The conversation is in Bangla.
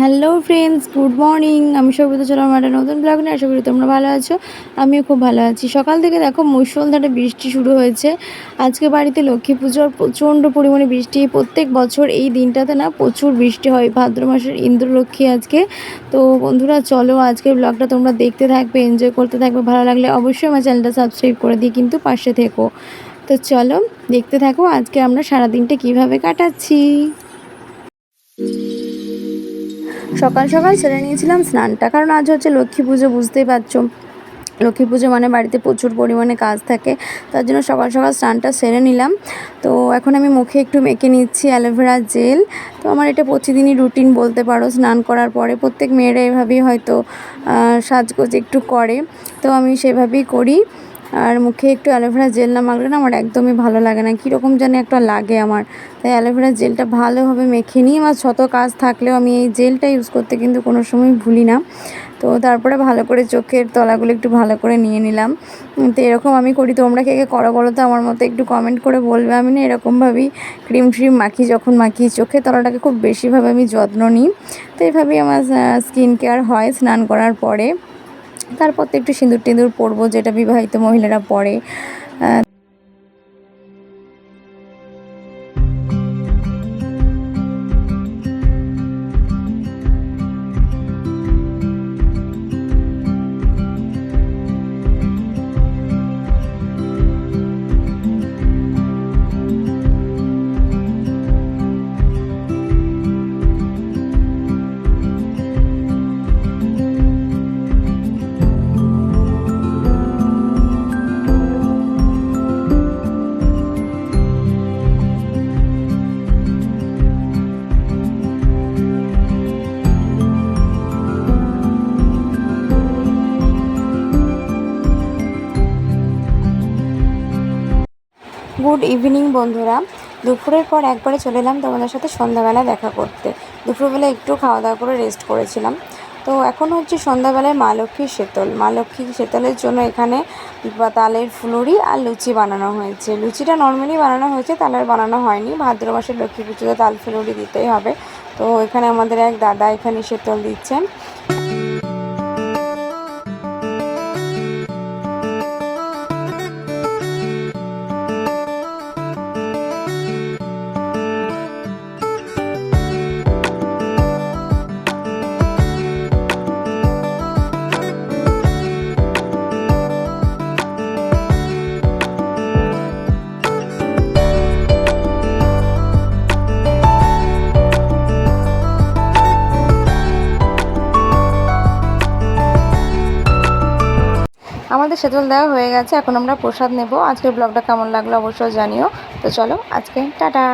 হ্যালো ফ্রেন্ডস গুড মর্নিং আমি সবিতা চলাম একটা নতুন ব্লগ নিয়ে। আশা করি তোমরা ভালো আছো। আমিও খুব ভালো আছি। সকাল থেকে দেখো মুসলধারে বৃষ্টি শুরু হয়েছে। আজকে বাড়িতে লক্ষ্মী পুজোর প্রচণ্ড পরিমাণে বৃষ্টি। প্রত্যেক বছর এই দিনটাতে না প্রচুর বৃষ্টি হয়। ভাদ্র মাসের ইন্দ্রলক্ষ্মী আজকে। তো বন্ধুরা, চলো আজকের ব্লগটা তোমরা দেখতে থাকবে এনজয় করতে থাকবে। ভালো লাগলে অবশ্যই আমার চ্যানেলটা সাবস্ক্রাইব করে দিই কিন্তু পাশে থেকো। তো চলো দেখতে থাকো আজকে আমরা সারাদিনটা কীভাবে কাটাচ্ছি। সকাল সকাল সেরে নিয়েছিলাম স্নানটা। কারণ আজ হচ্ছে লক্ষ্মী পুজো, বুঝতেই পারছ। লক্ষ্মী পুজো মানে বাড়িতে প্রচুর পরিমাণে কাজ থাকে। তার জন্য সকাল সকাল স্নানটা সেরে নিলাম। তো এখন আমি মুখে একটু মেখে নিচ্ছি অ্যালোভেরা জেল। তো আমার এটা প্রতিদিনই রুটিন বলতে পারো, স্নান করার পরে। প্রত্যেক মেয়েরা এভাবেই হয়তো সাজগোজ একটু করে। তো আমি সেভাবেই করি। আর মুখে একটু অ্যালোভেরা জেল না মাখলে না আমার একদমই ভালো লাগে না। কীরকম যেন একটা লাগে আমার। তাই অ্যালোভেরা জেলটা ভালোভাবে মেখে নিই। আমার শত কাজ থাকলেও আমি এই জেলটা ইউজ করতে কিন্তু কোনো সময় ভুলি না। তো তারপরে ভালো করে চোখের তলাগুলো একটু ভালো করে নিয়ে নিলাম। তো এরকম আমি করি। তোমরা কে কে করো বলো তো? আমার মতো একটু কমেন্ট করে বলবে। আমি না এরকমভাবেই ক্রিম ট্রিম মাখি, যখন মাখি চোখের তলাটাকে খুব বেশিভাবে আমি যত্ন নিই। তো এইভাবেই আমার স্কিন কেয়ার হয় স্নান করার পরে। তারপর তো একটু সিঁদুর টিঁদুর পরবো যেটা বিবাহিত মহিলারা পরে। গুড ইভিনিং বন্ধুরা। দুপুরের পর একবারে চলে এলাম তোমাদের সাথে সন্ধ্যাবেলা দেখা করতে। দুপুরবেলা একটু খাওয়া দাওয়া করে রেস্ট করেছিলাম। তো এখন হচ্ছে সন্ধ্যাবেলায় মা লক্ষ্মীর শীতল মা লক্ষ্মী শীতলের জন্য এখানে তালের ফুলুরি আর লুচি বানানো হয়েছে। লুচিটা নর্মালি বানানো হয়েছে তালের বানানো হয়নি। ভাদ্র মাসের লক্ষ্মী পুজোতে তাল ফুলুরি দিতেই হবে। তো এখানে আমাদের এক দাদা এখানে শীতল দিচ্ছেন। আমাদের শীতল দেওয়া হয়ে গেছে, এখন আমরা প্রসাদ নেব। আজকের ব্লগটা কেমন লাগল অবশ্যই জানিও। তো চলো, আজকে টাটা।